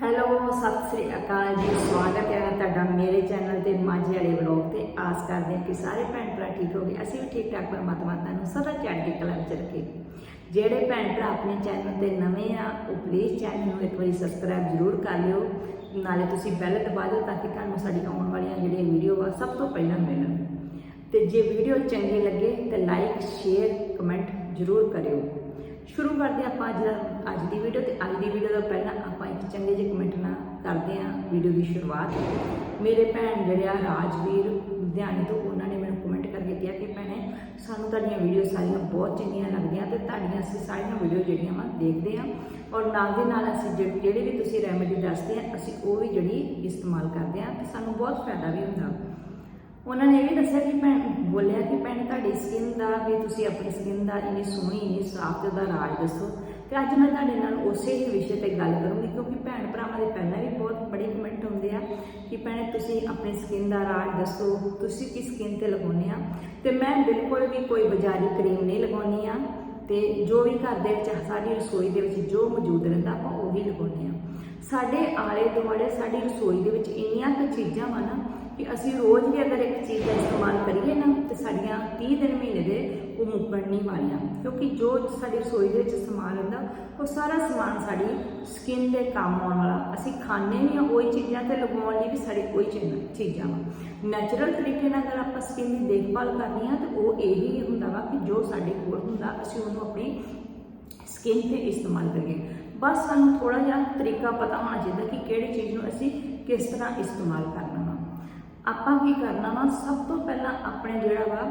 Hello, Sat Sri ਅਕਾਲ ਜੀ, ਸਵਾਗਤ ਹੈ ਤੁਹਾਡਾ ਮੇਰੇ ਚੈਨਲ ਤੇ ਮਾਝੇ ਵਾਲੇ ਵਲੌਗ ਤੇ। ਆਸ ਕਰਦੇ ਹਾਂ ਕਿ ਸਾਰੇ ਭੈਣ ਭਰਾ ਠੀਕ ਹੋਗੇ। ਅਸੀਂ ਵੀ ਠੀਕ ਠਾਕ ਪਰਮਾਤਮਾ ਤੁਹਾਨੂੰ ਸਦਾ ਚੜ੍ਹਦੀ ਕਲਾ ਵਿੱਚ ਰੱਖੇ। ਜਿਹੜੇ ਭੈਣ ਭਰਾ ਆਪਣੇ ਚੈਨਲ ਤੇ ਨਵੇਂ ਆ, ਉਹ ਪਲੀਜ਼ ਚੈਨਲ ਨੂੰ ਇੱਕ ਵਾਰੀ ਸਬਸਕ੍ਰਾਈਬ ਜ਼ਰੂਰ ਕਰ ਲਿਓ। ਨਾਲੇ ਤੁਸੀਂ ਬੈਲ ਦਬਾ ਦਿਓ ਤਾਂ ਕਿ ਤੁਹਾਨੂੰ ਸਾਡੀ ਆਉਣ ਵਾਲੀਆਂ ਜਿਹੜੀਆਂ ਵੀਡੀਓ ਆ, ਸਭ ਤੋਂ ਪਹਿਲਾਂ ਮਿਲਣ। ਤੇ ਜੇ ਵੀਡੀਓ ਚੰਗੀ ਲੱਗੇ ਤਾਂ ਲਾਈਕ ਸ਼ੇਅਰ ਕਮੈਂਟ ਜ਼ਰੂਰ ਕਰਿਓ। ਸ਼ੁਰੂ ਕਰਦੇ ਹਾਂ ਆਪਾਂ ਅੱਜ ਦਾ ਅੱਜ ਦੀ ਵੀਡੀਓ ਤੇ ਅੱਜ ਦੀ ਵੀਡੀਓ ਤੋਂ ਪਹਿਲਾਂ ਚੰਗੇ ਜਿਹੇ ਕਮੈਂਟ ਨਾਲ ਕਰਦੇ ਹਾਂ ਵੀਡੀਓ ਦੀ ਸ਼ੁਰੂਆਤ। ਮੇਰੇ ਭੈਣ ਜਿਹੜੇ ਆ ਰਾਜਵੀਰ ਲੁਧਿਆਣੇ ਤੋਂ, ਉਹਨਾਂ ਨੇ ਮੈਨੂੰ ਕਮੈਂਟ ਕਰਕੇ ਕਿਹਾ ਕਿ ਭੈਣੇ, ਸਾਨੂੰ ਤੁਹਾਡੀਆਂ ਵੀਡੀਓ ਸਾਰੀਆਂ ਬਹੁਤ ਚੰਗੀਆਂ ਲੱਗਦੀਆਂ ਤੇ ਤੁਹਾਡੀਆਂ ਅਸੀਂ ਸਾਰੀਆਂ ਵੀਡੀਓ ਜਿਹੜੀਆਂ ਵਾ ਦੇਖਦੇ ਹਾਂ। ਔਰ ਨਾਲ ਦੇ ਨਾਲ ਅਸੀਂ ਜਿਹ- ਜਿਹੜੇ ਵੀ ਤੁਸੀਂ ਰੈਮੇਡੀ ਦੱਸਦੇ ਆ, ਅਸੀਂ ਉਹ ਵੀ ਜਿਹੜੀ ਇਸਤੇਮਾਲ ਕਰਦੇ ਹਾਂ ਤੇ ਸਾਨੂੰ ਬਹੁਤ ਫਾਇਦਾ ਵੀ ਹੁੰਦਾ। ਉਹਨਾਂ ਨੇ ਇਹ ਵੀ ਦੱਸਿਆ ਕਿ ਭੈਣ, ਬੋਲਿਆ ਕਿ ਭੈਣ, ਤੁਹਾਡੀ ਸਕਿਨ ਦਾ ਵੀ ਤੁਸੀਂ ਆਪਣੀ ਸਕਿਨ ਦਾ ਇੰਨੀ ਸੋਹਣੀ, ਇੰਨੀ ਸਾਫ਼ ਤੇ ਉਹਦਾ ਰਾਜ ਦੱਸੋ। ਤੇ ਅੱਜ ਮੈਂ ਤੁਹਾਡੇ ਨਾਲ ਉਸੇ ਹੀ ਵਿਸ਼ੇ ਤੇ ਗੱਲ ਕਰੂੰਗੀ, ਕਿਉਂਕਿ ਭੈਣ ਭਰਾਵਾਂ ਦੇ ਪਹਿਲਾਂ ਵੀ ਬਹੁਤ ਬੜੇ ਕਮੈਂਟ ਹੁੰਦੇ ਆ ਕਿ ਭੈਣੇ ਤੁਸੀਂ ਆਪਣੇ ਸਕਿਨ ਦਾ ਰਾਜ ਦੱਸੋ, ਤੁਸੀਂ ਕਿਸ ਸਕਿਨ ਤੇ ਲਗਾਉਂਦੇ ਆ? ਤੇ ਮੈਂ ਬਿਲਕੁਲ ਵੀ ਕੋਈ ਬਾਜ਼ਾਰੀ ਕਰੀਮ ਨਹੀਂ ਲਗਾਉਣੀ ਆ, ਤੇ ਜੋ ਵੀ ਘਰ ਦੇ ਵਿੱਚ ਸਾਡੀ ਰਸੋਈ ਦੇ ਵਿੱਚ ਜੋ ਮੌਜੂਦ ਰਹਿੰਦਾ, ਆਪਾਂ ਉਹ ਉਹੀ ਲਗਾਉਂਦੇ ਆ। ਸਾਡੇ ਆਲੇ ਦੁਆਲੇ ਸਾਡੀ ਰਸੋਈ ਦੇ ਵਿੱਚ ਇੰਨੀਆਂ ਕੁ ਚੀਜ਼ਾਂ ਵਾ ਨਾ ਕਿ ਅਸੀਂ ਰੋਜ਼ ਵੀ ਅਗਰ ਇੱਕ ਚੀਜ਼ ਦਾ ਇਸਤੇਮਾਲ ਕਰੀਏ ਨਾ, ਤੇ ਸਾਡੀਆਂ 30 ਦਿਨ ਮਹੀਨੇ ਦੇ ਉਹ ਮੁੱਕਣ ਨਹੀਂ ਵਾਲੀਆਂ। ਕਿਉਂਕਿ ਜੋ ਸਾਡੀ ਰਸੋਈ ਦੇ ਵਿੱਚ ਸਮਾਨ ਹੁੰਦਾ, ਉਹ ਸਾਰਾ ਸਮਾਨ ਸਾਡੀ ਸਕਿਨ ਦੇ ਕੰਮ ਆਉਣ ਵਾਲਾ। ਅਸੀਂ ਖਾਣੇ ਵੀ ਆ ਉਹੀ ਚੀਜ਼ਾਂ ਤੇ ਲਗਾਉਣ ਲਈ ਵੀ ਸਾਡੀ ਕੋਈ ਚੀਜ਼ਾਂ- ਵਾ। ਨੈਚੁਰਲ ਤਰੀਕੇ ਨਾਲ ਅਗਰ ਆਪਾਂ ਸਕਿਨ ਦੀ ਦੇਖਭਾਲ ਕਰਨੀ ਆ, ਤੇ ਉਹ ਇਹੀ ਹੁੰਦਾ ਵਾ ਕਿ ਜੋ ਸਾਡੇ ਕੋਲ ਹੁੰਦਾ, ਅਸੀਂ ਉਹਨੂੰ ਆਪਣੀ ਸਕਿਨ ਤੇ ਇਸਤੇਮਾਲ ਕਰੀਏ। ਬਸ ਸਾਨੂੰ ਥੋੜਾ ਜਿਹਾ ਤਰੀਕਾ ਪਤਾ ਹੋਣਾ ਚਾਹੀਦਾ ਕਿ ਕਿਹੜੀ ਚੀਜ਼ ਨੂੰ ਅਸੀਂ ਕਿਸ ਤਰ੍ਹਾਂ ਇਸਤੇਮਾਲ ਕਰਨਾ ਆਪਾਂ ਕੀ ਕਰਨਾ ਵਾ? ਸਭ ਤੋਂ ਪਹਿਲਾਂ ਆਪਣੇ ਜਿਹੜਾ ਵਾ,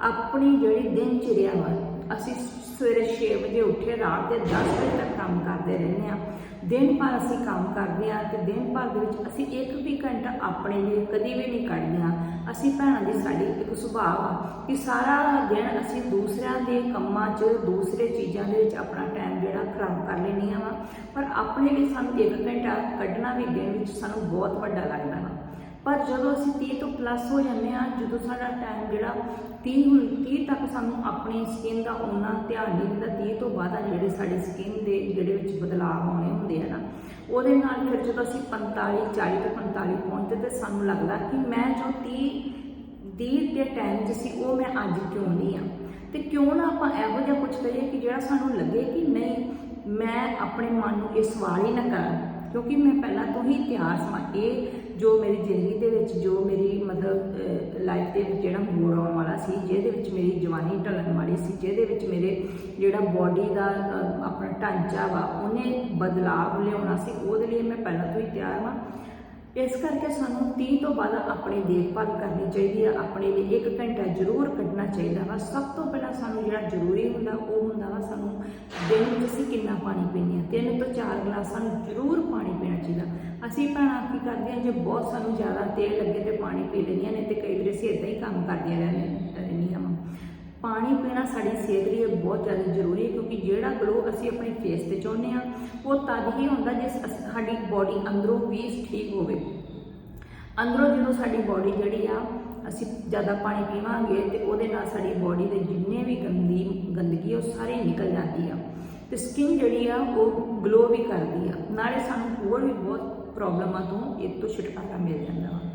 ਆਪਣੀ ਜਿਹੜੀ ਦਿਨ ਚਿਰਿਆ ਵਾ, ਅਸੀਂ ਸਵੇਰੇ 6 ਵਜੇ ਉੱਠੇ, ਰਾਤ ਦੇ 10 ਵਜੇ ਤੱਕ ਕੰਮ ਕਰਦੇ ਰਹਿੰਦੇ ਆ ਦਿਨ ਭਰ ਅਸੀਂ ਕੰਮ ਕਰਦੇ ਆ ਤੇ ਦਿਨ ਭਰ ਦੇ ਵਿੱਚ ਅਸੀਂ ਇੱਕ ਵੀ ਘੰਟਾ ਆਪਣੇ ਲਈ ਕਦੀ ਵੀ ਨਹੀਂ ਕੱਢਦੇ ਆ ਅਸੀਂ ਭੈਣਾਂ ਦੀ ਸਾਡੀ ਇੱਕ ਸੁਭਾਅ ਆ ਕਿ ਸਾਰਾ ਦਿਨ ਅਸੀਂ ਦੂਸਰਿਆਂ ਦੇ ਕੰਮਾਂ 'ਚ, ਦੂਸਰੇ ਚੀਜ਼ਾਂ ਦੇ ਵਿੱਚ ਆਪਣਾ ਟਾਈਮ ਜਿਹੜਾ ਖਰਾਬ ਕਰ ਲੈਂਦੀਆਂ ਵਾ। ਪਰ ਆਪਣੇ ਲਈ ਸਾਨੂੰ ਇੱਕ ਘੰਟਾ ਕੱਢਣਾ ਵੀ ਦਿਨ ਵਿੱਚ ਸਾਨੂੰ ਬਹੁਤ ਵੱਡਾ ਲੱਗਦਾ ਵਾ। ਪਰ ਜਦੋਂ ਅਸੀਂ 30 ਤੋਂ ਪਲੱਸ ਹੋ ਜਾਂਦੇ ਆ ਜਦੋਂ ਸਾਡਾ ਟਾਈਮ ਜਿਹੜਾ 30 ਹੁਣ 30 ਤੱਕ ਸਾਨੂੰ ਆਪਣੀ ਸਕਿਨ ਦਾ ਉਹਨਾਂ ਧਿਆਨ ਨਹੀਂ ਦਿੰਦਾ 30 ਤੋਂ ਬਾਅਦ ਆ ਜਿਹੜੇ ਸਾਡੇ ਸਕਿਨ ਦੇ ਜਿਹੜੇ ਵਿੱਚ ਬਦਲਾਅ ਆਉਣੇ ਹੁੰਦੇ ਆ ਨਾ, ਉਹਦੇ ਨਾਲ ਫਿਰ ਜਦੋਂ ਅਸੀਂ 45 40 ਤੋਂ 45 ਪਹੁੰਚਦੇ ਤੇ ਸਾਨੂੰ ਲੱਗਦਾ ਕਿ ਮੈਂ ਜੋ 30 30 ਦੇ ਟਾਈਮ 'ਚ ਸੀ, ਉਹ ਮੈਂ ਅੱਜ ਕਿਉਂ ਨਹੀਂ ਆ? ਤੇ ਕਿਉਂ ਨਾ ਆਪਾਂ ਇਹੋ ਜਿਹਾ ਕੁਝ ਕਰੀਏ ਕਿ ਜਿਹੜਾ ਸਾਨੂੰ ਲੱਗੇ ਕਿ ਨਹੀਂ, ਮੈਂ ਆਪਣੇ ਮਨ ਨੂੰ ਇਹ ਸਵਾਲ ਹੀ ਨਾ ਕਰਾਂ, ਕਿਉਂਕਿ ਮੈਂ ਪਹਿਲਾਂ ਤੋਂ ਹੀ ਤਿਆਰ ਸਾਂ। ਇਹ ਜੋ ਮੇਰੀ ਜ਼ਿੰਦਗੀ ਵਿੱਚ ਜੋ ਮੇਰੀ ਮਤਲਬ ਲਾਈਫ ਦੇ ਵਿੱਚ ਜਿਹੜਾ ਮੋੜ ਆਉਣ ਵਾਲਾ ਸੀ, ਜਿਹਦੇ ਵਿੱਚ ਮੇਰੀ ਜਵਾਨੀ ਢਲਣ ਵਾਲੀ ਸੀ, ਜਿਹਦੇ ਵਿੱਚ ਮੇਰੇ ਜਿਹੜਾ ਬਾਡੀ ਦਾ ਆਪਣਾ ਢਾਂਚਾ ਵਾ, ਉਹਨੇ ਬਦਲਾਅ ਲਿਆਉਣਾ ਸੀ, ਉਹਦੇ ਲਈ ਮੈਂ ਪਹਿਲਾਂ ਤੋਂ ਹੀ ਤਿਆਰ ਹਾਂ ਇਸ ਕਰਕੇ ਸਾਨੂੰ 30 ਤੋਂ ਬਾਅਦ ਆਪਣੀ ਦੇਖਭਾਲ ਕਰਨੀ ਚਾਹੀਦੀ ਹੈ, ਆਪਣੇ ਲਈ ਇੱਕ ਘੰਟਾ ਜ਼ਰੂਰ ਕੱਢਣਾ ਚਾਹੀਦਾ ਵਾ। ਸਭ ਤੋਂ ਪਹਿਲਾਂ ਸਾਨੂੰ ਜਿਹੜਾ ਜ਼ਰੂਰੀ ਹੁੰਦਾ, ਉਹ ਹੁੰਦਾ ਵਾ ਸਾਨੂੰ ਦਿਨ ਵਿੱਚ ਅਸੀਂ ਕਿੰਨਾ ਪਾਣੀ ਪੀਂਦੇ ਹਾਂ। ਤਿੰਨ ਤੋਂ ਚਾਰ ਗਲਾਸ ਸਾਨੂੰ ਜ਼ਰੂਰ ਪਾਣੀ ਪੀਣਾ ਚਾਹੀਦਾ। ਅਸੀਂ ਭੈਣਾਂ ਕੀ ਕਰਦੇ ਹਾਂ, ਜੇ ਬਹੁਤ ਸਾਨੂੰ ਜ਼ਿਆਦਾ ਤੇਲ ਲੱਗੇ ਤੇ ਪਾਣੀ ਪੀ ਲੈਂਦੀਆਂ ਨੇ, ਤੇ ਕਈ ਵਾਰ ਅਸੀਂ ਇਦਾਂ ਹੀ ਕੰਮ ਕਰਦੀਆਂ ਰਹਿੰਦੀਆਂ ਰਹਿੰਦੀਆਂ ਵਾਂ ਪਾਣੀ ਪੀਣਾ ਸਾਡੀ ਸਿਹਤ ਲਈ ਬਹੁਤ ਜ਼ਿਆਦਾ ਜ਼ਰੂਰੀ ਹੈ, ਕਿਉਂਕਿ ਜਿਹੜਾ ਗਲੋ ਅਸੀਂ ਆਪਣੇ ਫੇਸ ਤੇ ਚਾਹੁੰਦੇ ਹਾਂ ਉਹ ਤਦ ਹੀ ਹੁੰਦਾ ਜੇ ਅਸ- ਸਾਡੀ ਬਾਡੀ ਅੰਦਰੋਂ ਵੀ ਠੀਕ ਹੋਵੇ। ਅੰਦਰੋਂ ਜਦੋਂ ਸਾਡੀ ਬਾਡੀ ਜਿਹੜੀ ਆ, ਅਸੀਂ ਜ਼ਿਆਦਾ ਪਾਣੀ ਪੀਵਾਂਗੇ ਤੇ ਉਹਦੇ ਨਾਲ ਸਾਡੀ ਬਾਡੀ ਦੇ ਜਿੰਨੇ ਵੀ ਗੰਦੀ, ਗੰਦਗੀ ਉਹ ਸਾਰੀ ਨਿਕਲ ਜਾਂਦੀ ਆ। ਤੇ ਸਕਿਨ ਜਿਹੜੀ ਆ, ਉਹ ਗਲੋ ਵੀ ਕਰਦੀ ਆ। ਨਾਲੇ ਸਾਨੂੰ ਹੋਰ ਵੀ ਬਹੁਤ ਪ੍ਰੋਬਲਮਾਂ ਤੋਂ, ਇਹ ਤੋਂ ਛੁਟਕਾਰਾ ਮਿਲ ਜਾਂਦਾ ਵਾ।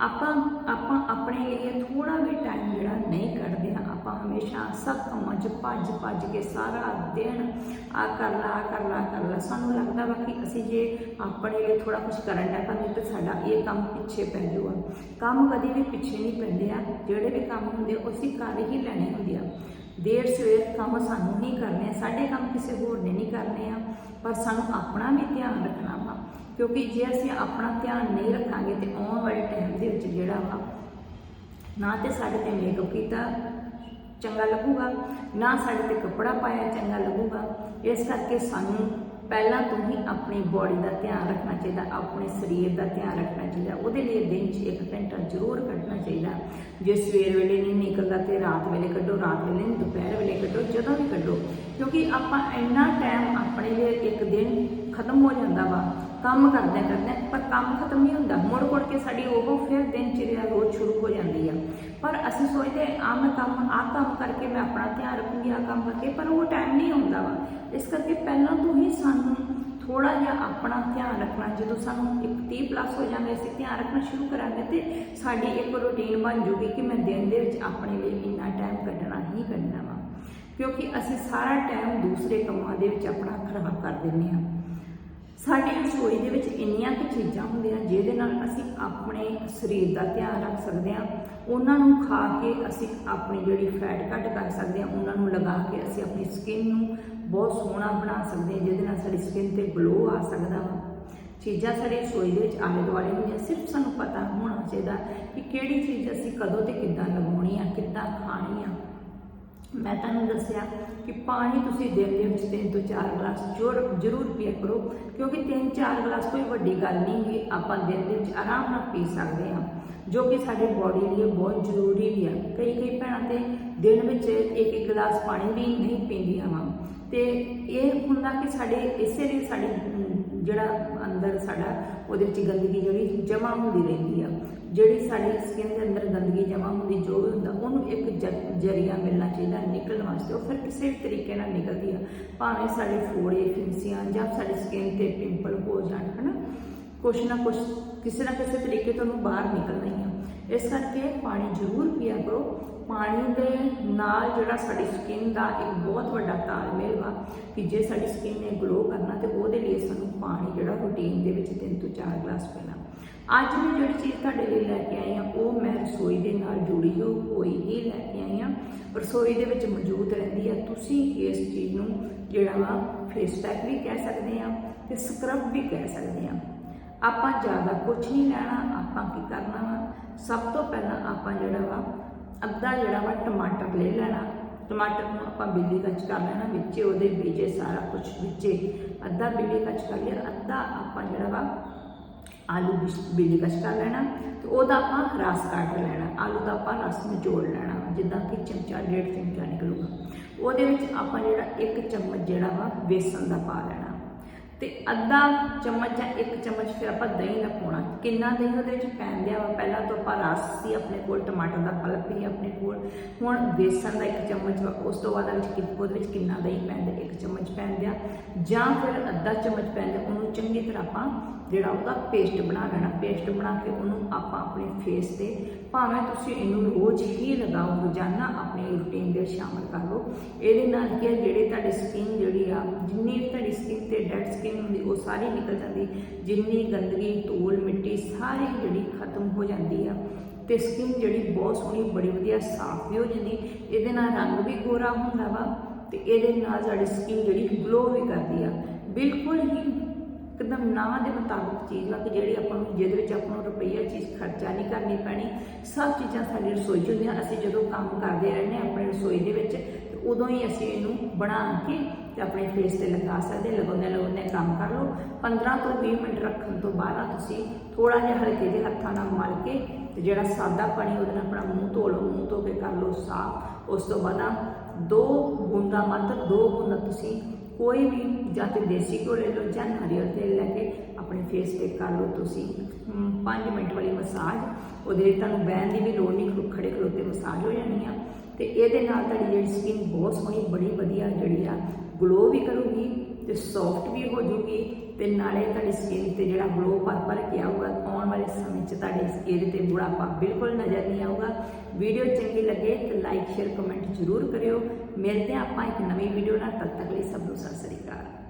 ਆਪਾਂ ਆਪਾਂ ਆਪਣੇ ਲਈ ਥੋੜਾ ਵੀ ਟਾਈਮ ਜਿਹੜਾ ਨਹੀਂ ਕੱਢਦੇ ਹਾਂ। ਆਪਾਂ ਹਮੇਸ਼ਾ ਸਭ ਕੰਮਾਂ 'ਚ ਭੱਜ ਭੱਜ ਕੇ ਸਾਰਾ ਦਿਨ ਆ ਕਰ ਲਾ, ਆਹ ਕਰ ਲਾ ਕਰ ਲਾ। ਸਾਨੂੰ ਲੱਗਦਾ ਵਾ ਕਿ ਅਸੀਂ ਜੇ ਆਪਣੇ ਲਈ ਥੋੜਾ ਕੁਝ ਕਰਨ ਦਾ ਤਾਂ ਤੇ ਸਾਡਾ ਇਹ ਕੰਮ ਪਿੱਛੇ ਪੈ ਜਾਊਗਾ। ਕੰਮ ਕਦੀ ਵੀ ਪਿੱਛੇ ਨਹੀਂ ਪੈਂਦੇ ਆ। ਜਿਹੜੇ ਵੀ ਕੰਮ ਹੁੰਦੇ ਉਹ ਅਸੀਂ ਕਰ ਹੀ ਲੈਣੇ ਹੁੰਦੇ ਆ। ਦੇਰ ਸਵੇਰ ਕੰਮ ਸਾਨੂੰ ਨਹੀਂ ਕਰਨੇ ਆ ਸਾਡੇ ਕੰਮ ਕਿਸੇ ਹੋਰ ਨੇ ਨਹੀਂ ਕਰਨੇ ਆ, ਪਰ ਸਾਨੂੰ ਆਪਣਾ ਵੀ ਧਿਆਨ ਰੱਖਣਾ ਵਾ, ਕਿਉਂਕਿ ਜੇ ਅਸੀਂ ਆਪਣਾ ਧਿਆਨ ਨਹੀਂ ਰੱਖਾਂਗੇ ਤੇ ਆਉਣ ਵਾਲੇ ਟਾਈਮ ਦੇ ਵਿੱਚ ਜਿਹੜਾ ਵਾ, ਨਾ ਤੇ ਸਾਡੇ ਤੇ ਮੇਕਅਪ ਕੀਤਾ ਚੰਗਾ ਲੱਗੂਗਾ, ਨਾ ਸਾਡੇ ਤੇ ਕੱਪੜਾ ਪਾਇਆ ਚੰਗਾ ਲੱਗੂਗਾ, ਇਸ ਕਰਕੇ ਸਾਨੂੰ ਪਹਿਲਾਂ ਤੋਂ ਹੀ ਆਪਣੀ ਬਾਡੀ ਦਾ ਧਿਆਨ ਰੱਖਣਾ ਚਾਹੀਦਾ, ਆਪਣੇ ਸਰੀਰ ਦਾ ਧਿਆਨ ਰੱਖਣਾ ਚਾਹੀਦਾ। ਉਹਦੇ ਲਈ ਦਿਨ 'ਚ ਇੱਕ ਘੰਟਾ ਜ਼ਰੂਰ ਕੱਢਣਾ ਚਾਹੀਦਾ। ਜੇ ਸਵੇਰ ਵੇਲੇ ਨਹੀਂ ਨਿਕਲਦਾ ਤੇ ਰਾਤ ਵੇਲੇ ਕੱਢੋ, ਰਾਤ ਵੇਲੇ ਨਹੀਂ, ਦੁਪਹਿਰ ਵੇਲੇ ਕੱਢੋ, ਜਦੋਂ ਵੀ ਕੱਢੋ। ਕਿਉਂਕਿ ਆਪਾਂ ਇੰਨਾ ਟਾਈਮ ਆਪਣੇ ਲਈ ਇੱਕ ਦਿਨ ਖਤਮ ਹੋ ਜਾਂਦਾ ਵਾ ਕੰਮ ਕਰਦੇ ਕਰਦੇ ਪਰ ਕੰਮ ਖਤਮ ਨਹੀਂ ਹੁੰਦਾ। ਮੁੜ ਮੁੜ ਕੇ ਸਾਡੀ ਉਹ ਫਿਰ ਦਿਨ ਚਰਿਆ ਰੋਜ਼ ਸ਼ੁਰੂ ਹੋ ਜਾਂਦੀ ਆ। ਪਰ ਅਸੀਂ ਸੋਚਦੇ ਆ ਮੈਂ ਕੰਮ ਆ ਕੰਮ ਕਰਕੇ ਮੈਂ ਆਪਣਾ ਧਿਆਨ ਰੱਖੂੰਗੀ ਆ ਕੰਮ ਕਰਕੇ, ਪਰ ਉਹ ਟਾਈਮ ਨਹੀਂ ਹੁੰਦਾ ਵਾ। ਇਸ ਕਰਕੇ ਪਹਿਲਾਂ ਤੋਂ ਹੀ ਸਾਨੂੰ ਥੋੜਾ ਜਿਹਾ ਆਪਣਾ ਧਿਆਨ ਰੱਖਣਾ, ਜਦੋਂ ਸਾਨੂੰ ਇੱਕ 30 ਪਲੱਸ ਹੋ ਜਾਂਦੇ, ਅਸੀਂ ਧਿਆਨ ਰੱਖਣਾ ਸ਼ੁਰੂ ਕਰਾਂਗੇ ਤੇ ਸਾਡੀ ਇੱਕ ਰੁਟੀਨ ਬਣ ਜੂਗੀ ਕਿ ਮੈਂ ਦਿਨ ਦੇ ਵਿੱਚ ਆਪਣੇ ਲਈ ਇੰਨਾ ਟਾਈਮ ਕੱਢਣਾ ਹੀ ਕੱਢਣਾ ਵਾ। ਕਿਉਂਕਿ ਅਸੀਂ ਸਾਰਾ ਟਾਈਮ ਦੂਸਰੇ ਕੰਮਾਂ ਦੇ ਵਿੱਚ ਆਪਣਾ ਖਰਾਬ ਕਰ ਦਿੰਦੇ ਹਾਂ। ਸਾਡੀ ਰਸੋਈ ਦੇ ਵਿੱਚ ਇੰਨੀਆਂ ਕੁ ਚੀਜ਼ਾਂ ਹੁੰਦੀਆਂ ਜਿਹਦੇ ਨਾਲ ਅਸੀਂ ਆਪਣੇ ਸਰੀਰ ਦਾ ਧਿਆਨ ਰੱਖ ਸਕਦੇ ਹਾਂ। ਉਹਨਾਂ ਨੂੰ ਖਾ ਕੇ ਅਸੀਂ ਆਪਣੀ ਜਿਹੜੀ ਫੈਟ ਘੱਟ ਕਰ ਸਕਦੇ ਹਾਂ, ਉਹਨਾਂ ਨੂੰ ਲਗਾ ਕੇ ਅਸੀਂ ਆਪਣੀ ਸਕਿਨ ਨੂੰ ਬਹੁਤ ਸੋਹਣਾ ਬਣਾ ਸਕਦੇ ਹਾਂ, ਜਿਹਦੇ ਨਾਲ ਸਾਡੀ ਸਕਿਨ ਤੇ ਗਲੋ ਆ ਸਕਦਾ ਵਾ। ਚੀਜ਼ਾਂ ਸਾਡੀ ਰਸੋਈ ਦੇ ਵਿੱਚ ਆਲੇ ਦੁਆਲੇ ਹੁੰਦੀਆਂ, ਸਿਰਫ ਸਾਨੂੰ ਪਤਾ ਹੋਣਾ ਚਾਹੀਦਾ ਕਿ ਕਿਹੜੀ ਚੀਜ਼ ਅਸੀਂ ਕਦੋਂ ਤੇ ਕਿੱਦਾਂ ਲਗਾਉਣੀ ਆ ਤੁਹਾਨੂੰ ਦੱਸਿਆ ਕਿ ਪਾਣੀ ਤੁਸੀਂ ਦਿਨ ਦੇ ਵਿੱਚ ਤਿੰਨ ਤੋਂ ਚਾਰ ਗਲਾਸ ਜ਼ਰੂਰ ਜ਼ਰੂਰ ਪੀਆ ਕਰੋ, ਕਿਉਂਕਿ ਤਿੰਨ ਚਾਰ ਗਲਾਸ ਕੋਈ ਵੱਡੀ ਗੱਲ ਨਹੀਂ ਕਿ ਆਪਾਂ ਦਿਨ ਦੇ ਵਿੱਚ ਆਰਾਮ ਨਾਲ ਪੀ ਸਕਦੇ ਹਾਂ, ਜੋ ਕਿ ਸਾਡੇ ਬੋਡੀ ਲਈ ਬਹੁਤ ਜ਼ਰੂਰੀ ਵੀ ਆ। ਕਈ ਕਈ ਭੈਣਾਂ ਤੇ ਦਿਨ ਵਿੱਚ ਇੱਕ ਇੱਕ ਗਲਾਸ ਪਾਣੀ ਵੀ ਨਹੀਂ ਪੀਂਦੀਆਂ ਵਾ। ਤੇ ਇਹ ਹੁੰਦਾ ਕਿ ਸਾਡੇ, ਇਸੇ ਲਈ ਸਾਡੇ ਜਿਹੜਾ ਅੰਦਰ ਸਾਡਾ, ਉਹਦੇ ਵਿੱਚ ਗੰਦਗੀ ਜਿਹੜੀ ਜਮਾ ਹੁੰਦੀ ਰਹਿੰਦੀ ਆ। ਜਿਹੜੀ ਸਾਡੀ ਸਕਿਨ ਦੇ ਅੰਦਰ ਗੰਦਗੀ ਜਮਾ ਹੁੰਦੀ, ਜੋ ਵੀ ਹੁੰਦਾ, ਉਹਨੂੰ ਇੱਕ ਜ਼ਰੀਆ ਮਿਲਣਾ ਚਾਹੀਦਾ ਨਿਕਲਣ ਵਾਸਤੇ। ਉਹ ਫਿਰ ਕਿਸੇ ਵੀ ਤਰੀਕੇ ਨਾਲ ਨਿਕਲਦੀ ਆ। ਭਾਵੇਂ ਸਾਡੇ ਫੋੜੇ ਫਿੰਸੀਆਂ ਜਾਂ ਸਾਡੀ ਸਕਿਨ ਤੇ ਪਿੰਪਲ ਹੋ ਜਾਣ, ਹਨਾ? ਕੁਛ ਨਾ ਕੁਛ, ਕਿਸੇ ਨਾ ਕਿਸੇ ਤਰੀਕੇ ਤੋਂ ਉਹਨੂੰ ਬਾਹਰ ਨਿਕਲਣਾ ਹੀ ਆ। ਇਸ ਕਰਕੇ ਪਾਣੀ ਜ਼ਰੂਰ ਪੀਆ ਕਰੋ। ਪਾਣੀ ਦੇ ਨਾਲ ਜਿਹੜਾ ਸਾਡੀ ਸਕਿਨ ਦਾ ਇੱਕ ਬਹੁਤ ਵੱਡਾ ਤਾਲਮੇਲ ਵਾ ਕਿ ਜੇ ਸਾਡੀ ਸਕਿਨ ਨੇ ਗਲੋ ਕਰਨਾ ਤੇ ਉਹਦੇ ਲਈ ਸਾਨੂੰ ਪਾਣੀ ਜਿਹੜਾ ਰੂਟੀਨ ਦੇ ਵਿੱਚ ਤਿੰਨ ਤੋਂ ਚਾਰ ਗਲਾਸ ਪੀਣਾ। ਅੱਜ ਮੈਂ ਜਿਹੜੀ ਚੀਜ਼ ਤੁਹਾਡੇ ਲਈ ਲੈ ਕੇ ਆਈ ਆ, ਉਹ ਮੈਂ ਰਸੋਈ ਦੇ ਨਾਲ ਜੁੜੀ ਹੋਈ ਹੀ ਲੈ ਕੇ ਆਈ ਆ। ਰਸੋਈ ਦੇ ਵਿੱਚ ਮੌਜੂਦ ਰਹਿੰਦੀ ਆ। ਤੁਸੀਂ ਇਸ ਚੀਜ਼ ਨੂੰ ਜਿਹੜਾ ਵਾ ਫੇਸ ਪੈਕ ਵੀ ਕਹਿ ਸਕਦੇ ਆ ਤੇ ਸਕਰਬ ਵੀ ਕਹਿ ਸਕਦੇ ਆ। ਆਪਾਂ ਜ਼ਿਆਦਾ ਕੁਝ ਨਹੀਂ ਲੈਣਾ, ਆਪਾਂ ਕੀ ਕਰਨਾ ਵਾ? ਸਭ ਤੋਂ ਪਹਿਲਾਂ ਆਪਾਂ ਜਿਹੜਾ ਵਾ ਅੱਧਾ ਜਿਹੜਾ ਵਾ ਟਮਾਟਰ ਲੈ ਲੈਣਾ। ਟਮਾਟਰ ਨੂੰ ਆਪਾਂ ਬਿੱਲੀ ਕੱਚ ਕਰ ਲੈਣਾ ਵਿੱਚ ਉਹਦੇ ਬੀਜੇ ਸਾਰਾ ਕੁਝ ਵਿੱਚੇ। ਅੱਧਾ ਬਿੱਲੀ ਕੱਚ ਕਰ ਲਿਆ ਅੱਧਾ ਆਪਾਂ ਜਿਹੜਾ ਵਾ ਆਲੂ ਬਿਸ- ਬਿੱਲੀ ਕੱਚ ਕਰ ਲੈਣਾ ਤੇ ਉਹਦਾ ਆਪਾਂ ਰਸ ਕੱਢ ਲੈਣਾ। ਆਲੂ ਦਾ ਆਪਾਂ ਰਸ ਨਿਚੋੜ ਲੈਣਾ ਵਾ, ਜਿੱਦਾਂ ਕਿ ਚਮਚਾ ਡੇਢ ਚਮਚਾ ਨਿਕਲੂਗਾ। ਉਹਦੇ ਵਿੱਚ ਆਪਾਂ ਜਿਹੜਾ ਇੱਕ ਚਮਚ ਜਿਹੜਾ ਵਾ ਬੇਸਨ ਦਾ ਪਾ ਲੈਣਾ। ਤੇ ਅੱਧਾ ਚਮਚ ਜਾਂ ਇੱਕ ਚਮਚ ਫਿਰ ਆਪਾਂ ਦਹੀਂ ਦਾ ਪਾਉਣਾ। ਕਿੰਨਾ ਦਹੀਂ ਉਹਦੇ ਵਿੱਚ ਪੈਣ ਦਿਆ ਵਾ? ਪਹਿਲਾਂ ਤੋਂ ਆਪਾਂ ਰਸ ਸੀ ਆਪਣੇ ਕੋਲ ਟਮਾਟਰ ਦਾ ਪਲਪ ਸੀ ਆਪਣੇ ਕੋਲ। ਹੁਣ ਬੇਸਨ ਦਾ ਇੱਕ ਚਮਚ ਵਾ, ਉਸ ਤੋਂ ਬਾਅਦ ਵਿੱਚ ਕਿ- ਉਹਦੇ ਵਿੱਚ ਕਿੰਨਾ ਦਹੀਂ ਪੈਂਦਾ ਇੱਕ ਚਮਚ ਪੈਣ ਦਿਆ। ਜਾਂ ਫਿਰ ਅੱਧਾ ਚਮਚ ਪੈਂਦਾ ਉਹਨੂੰ ਚੰਗੀ ਤਰ੍ਹਾਂ ਆਪਾਂ ਜਿਹੜਾ ਉਹਦਾ ਪੇਸਟ ਬਣਾ ਲੈਣਾ। ਪੇਸਟ ਬਣਾ ਕੇ ਉਹਨੂੰ ਆਪਾਂ ਆਪਣੇ ਫੇਸ ਤੇ ਭਾਵੇਂ ਤੁਸੀਂ ਇਹਨੂੰ ਰੋਜ਼ ਹੀ ਲਗਾਓ ਰੋਜ਼ਾਨਾ ਆਪਣੀ ਰੂਟੀਨ ਦੇ ਵਿੱਚ ਸ਼ਾਮਲ ਕਰ ਲਓ। ਇਹਦੇ ਨਾਲ ਕੀ ਹੈ, ਜਿਹੜੇ ਤੁਹਾਡੇ ਸਕਿਨ ਜਿਹੜੀ ਆ, ਜਿੰਨੀ ਵੀ ਤੁਹਾਡੀ ਸਕਿਨ ਤੇ ਡੈਡ ਸਕਿਨ ਹੁੰਦੀ, ਉਹ ਸਾਰੀ ਨਿਕਲ ਜਾਂਦੀ। ਜਿੰਨੀ ਗੰਦਗੀ, ਧੂਲ, ਮਿੱਟੀ ਸਾਰੀ ਜਿਹੜੀ ਖਤਮ ਹੋ ਜਾਂਦੀ ਆ। ਤੇ ਸਕਿਨ ਜਿਹੜੀ ਬਹੁਤ ਸੋਹਣੀ, ਬੜੀ ਵਧੀਆ, ਸਾਫ਼ ਵੀ ਹੋ ਜਾਂਦੀ। ਇਹਦੇ ਨਾਲ ਰੰਗ ਵੀ ਗੋਰਾ ਹੁੰਦਾ ਵਾ ਤੇ ਇਹਦੇ ਨਾਲ ਸਾਡੀ ਸਕਿਨ ਜਿਹੜੀ ਗਲੋ ਵੀ ਕਰਦੀ ਆ। ਬਿਲਕੁਲ ਹੀ ਇੱਕਦਮ ਨਾ ਦੇ ਮੁਤਾਬਕ ਚੀਜ਼ ਵਾ ਕਿ ਜਿਹੜੀ ਆਪਾਂ ਨੂੰ ਜਿਹਦੇ ਵਿੱਚ ਆਪਾਂ ਨੂੰ ਰੁਪਈਆ ਚੀਜ਼ ਖਰਚਾ ਨਹੀਂ ਕਰਨੀ ਪੈਣੀ। ਸਭ ਚੀਜ਼ਾਂ ਸਾਡੀ ਰਸੋਈ 'ਚ ਹੁੰਦੀਆਂ। ਅਸੀਂ ਜਦੋਂ ਕੰਮ ਕਰਦੇ ਰਹਿੰਦੇ ਹਾਂ ਆਪਣੀ ਰਸੋਈ ਦੇ ਵਿੱਚ, ਤੇ ਉਦੋਂ ਹੀ ਅਸੀਂ ਇਹਨੂੰ ਬਣਾ ਕੇ ਤੇ ਆਪਣੇ ਫੇਸ ਤੇ ਲਗਾ ਸਕਦੇ ਲਗਾਉਂਦੇ ਲਗਾਉਂਦੇ ਕੰਮ ਕਰ ਲਓ। 15 ਤੋਂ 20 ਮਿੰਟ ਰੱਖਣ ਤੋਂ ਬਾਅਦ ਆ ਤੁਸੀਂ ਥੋੜਾ ਜਿਹਾ ਹਲਕੇ ਜਿਹੇ ਹੱਥਾਂ ਨਾਲ ਮਲ ਕੇ ਤੇ ਜਿਹੜਾ ਸਾਦਾ ਪਾਣੀ ਉਹਦੇ ਨਾਲ ਆਪਣਾ ਮੂੰਹ ਧੋ ਲਓ। ਮੂੰਹ ਧੋ ਕੇ ਕਰ ਲਓ ਸਾਫ਼। ਉਸ ਤੋਂ ਬਾਅਦ ਦੋ ਬੂੰਦਾਂ ਮਾਤਰ, ਦੋ ਬੂੰਦਾਂ ਤੁਸੀਂ ਕੋਈ ਵੀ ਜਾਂ ਤੇ ਦੇਸੀ ਘਿਓ ਲੈ ਲਓ ਜਾਂ ਨਾਰੀਅਲ ਤੇਲ ਲੈ ਕੇ ਆਪਣੇ ਫੇਸ ਤੇ ਕਰ ਲਓ ਤੁਸੀਂ। 5 ਮਿੰਟ ਵਾਲੀ ਮਸਾਜ ਉਹਦੇ ਲਈ ਤੁਹਾਨੂੰ ਬਹਿਣ ਦੀ ਵੀ ਲੋੜ ਨਹੀਂ ਖੜੋ- ਖਲੋਤੇ ਮਸਾਜ ਹੋ ਜਾਣੀ ਆ। ਤੇ ਇਹਦੇ ਨਾਲ ਤੁਹਾਡੀ ਜਿਹੜੀ ਸਕਿਨ ਬਹੁਤ ਸੋਹਣੀ ਬੜੀ ਵਧੀਆ ਜਿਹੜੀ ਆ ਗਲੋ ਵੀ ਕਰੂਗੀ ਤੇ ਸੌਫਟ ਵੀ ਹੋ ਜੂਗੀ ਤੇ ਨਾਲੇ ਤੁਹਾਡੀ ਸਕਿਨ ਤੇ ਜਿਹੜਾ ਗਲੋ ਭਰ ਭਰ ਕੇ ਆਊਗਾ ਆਉਣ ਵਾਲੇ ਸਮੇਂ 'ਚ ਤੁਹਾਡੀ ਇਹਦੇ ਤੇ ਬੁਢਾਪਾ ਬਿਲਕੁਲ ਨਜ਼ਰ ਨਹੀਂ ਆਊਗਾ। ਵੀਡੀਓ ਚੰਗੀ ਲੱਗੇ ਤਾਂ ਲਾਈਕ ਸ਼ੇਅਰ ਕਮੈਂਟ ਜ਼ਰੂਰ ਕਰਿਓ। ਮਿਲਦੇ ਆਪਾਂ ਇੱਕ ਨਵੀਂ ਵੀਡੀਓ ਨਾਲ, ਤਦ ਤੱਕ ਲਈ ਸਭ ਨੂੰ ਸਤਿ ਸ੍ਰੀ ਅਕਾਲ।